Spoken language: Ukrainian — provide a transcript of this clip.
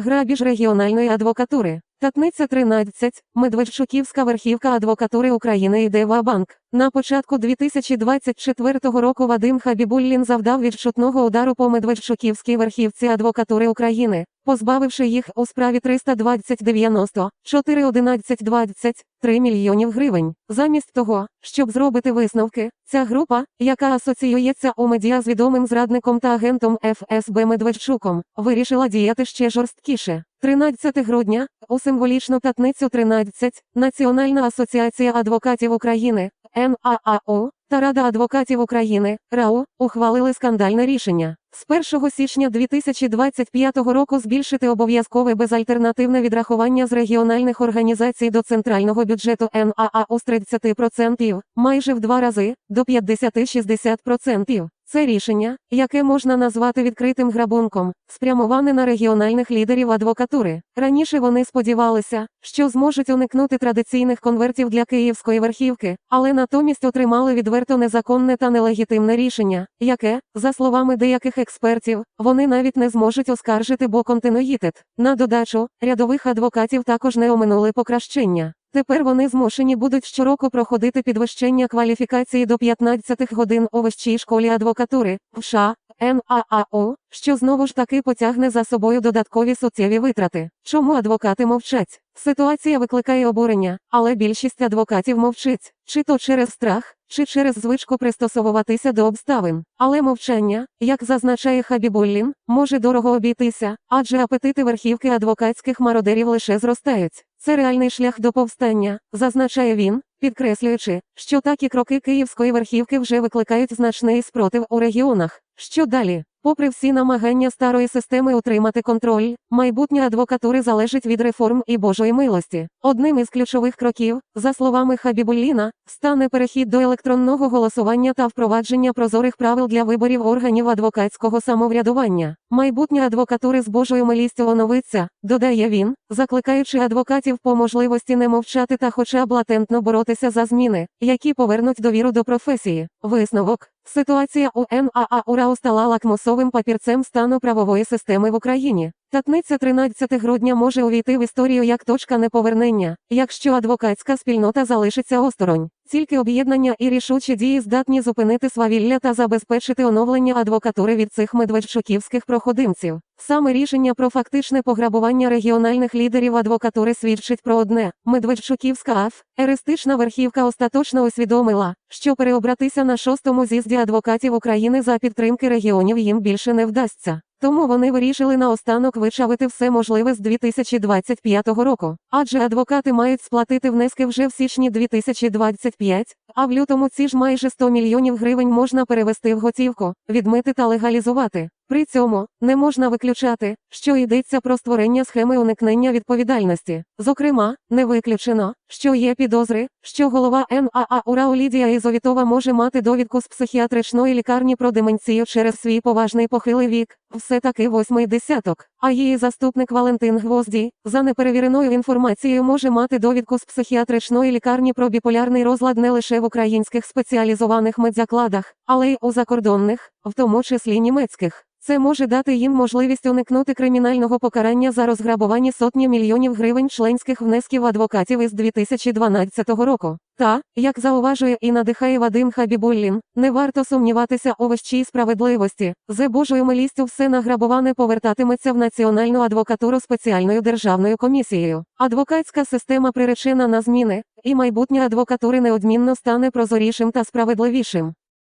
Грабіж регіональної адвокатури. Татниця 13. Медведчуківська верхівка адвокатури України йде в банк. На початку 2024 року Вадим Хабібуллін завдав відчутного удару по Медведчуківській верхівці адвокатури України, позбавивши їх у справі 320 90 4 11 20 3 мільйонів гривень. Замість того, щоб зробити висновки, ця група, яка асоціюється у медіа з відомим зрадником та агентом ФСБ Медведчуком, вирішила діяти ще жорсткіше. 13 грудня, у символічну п'ятницю 13, Національна асоціація адвокатів України, НААО, та Рада адвокатів України, РАУ, ухвалили скандальне рішення. З 1 січня 2025 року збільшити обов'язкове безальтернативне відрахування з регіональних організацій до центрального бюджету НААО з 30%, майже в два рази, до 50-60%. Це рішення, яке можна назвати відкритим грабунком, спрямоване на регіональних лідерів адвокатури. Раніше вони сподівалися, що зможуть уникнути традиційних конвертів для київської верхівки, але натомість отримали відверто незаконне та нелегітимне рішення, яке, за словами деяких експертів, вони навіть не зможуть оскаржити, бо континуїтет. На додачу, рядових адвокатів також не оминули покращення. Тепер вони змушені будуть щороку проходити підвищення кваліфікації до 15 годин у вищій школі адвокатури США, НААО, що знову ж таки потягне за собою додаткові суттєві витрати. Чому адвокати мовчать? Ситуація викликає обурення, але більшість адвокатів мовчить, чи то через страх, чи через звичку пристосовуватися до обставин. Але мовчання, як зазначає Хабібуллін, може дорого обійтися, адже апетити верхівки адвокатських мародерів лише зростають. Це реальний шлях до повстання, зазначає він, підкреслюючи, що такі кроки київської верхівки вже викликають значний спротив у регіонах. Що далі? Попри всі намагання старої системи утримати контроль, майбутнє адвокатури залежить від реформ і Божої милості. Одним із ключових кроків, за словами Хабібулліна, стане перехід до електронного голосування та впровадження прозорих правил для виборів органів адвокатського самоврядування. Майбутнє адвокатури з Божою милістю оновиться, додає він, закликаючи адвокатів по можливості не мовчати та хоча б латентно боротися за зміни, які повернуть довіру до професії. Висновок. Ситуація у НААУРАУ стала лакмусовим папірцем стану правової системи в Україні. Татниця 13 грудня може увійти в історію як точка неповернення, якщо адвокатська спільнота залишиться осторонь. Тільки об'єднання і рішучі дії здатні зупинити свавілля та забезпечити оновлення адвокатури від цих медведчуківських проходимців. Саме рішення про фактичне пограбування регіональних лідерів адвокатури свідчить про одне: Медведчуківська АФ, еристична верхівка остаточно усвідомила, що переобратися на шостому з'їзді адвокатів України за підтримки регіонів їм більше не вдасться. Тому вони вирішили наостанок вичавити все можливе з 2025 року. Адже адвокати мають сплатити внески вже в січні 2025, а в лютому ці ж майже 100 мільйонів гривень можна перевести в готівку, відмити та легалізувати. При цьому не можна виключати, що йдеться про створення схеми уникнення відповідальності. Зокрема, не виключено, що є підозри, що голова НААУРАУ Лідія Ізовітова може мати довідку з психіатричної лікарні про деменцію через свій поважний похилий вік, все таки восьмий десяток. А її заступник Валентин Гвозді, за неперевіреною інформацією, може мати довідку з психіатричної лікарні про біполярний розлад не лише в українських спеціалізованих медзакладах, але й у закордонних, в тому числі німецьких. Це може дати їм можливість уникнути кримінального покарання за розграбування сотні мільйонів гривень членських внесків адвокатів із 2012 року. Та, як зауважує і надихає Вадим Хабібуллін, не варто сумніватися у вищій справедливості. За Божою милістю все награбоване повертатиметься в національну адвокатуру спеціальною державною комісією. Адвокатська система приречена на зміни, і майбутнє адвокатури неодмінно стане прозорішим та справедливішим.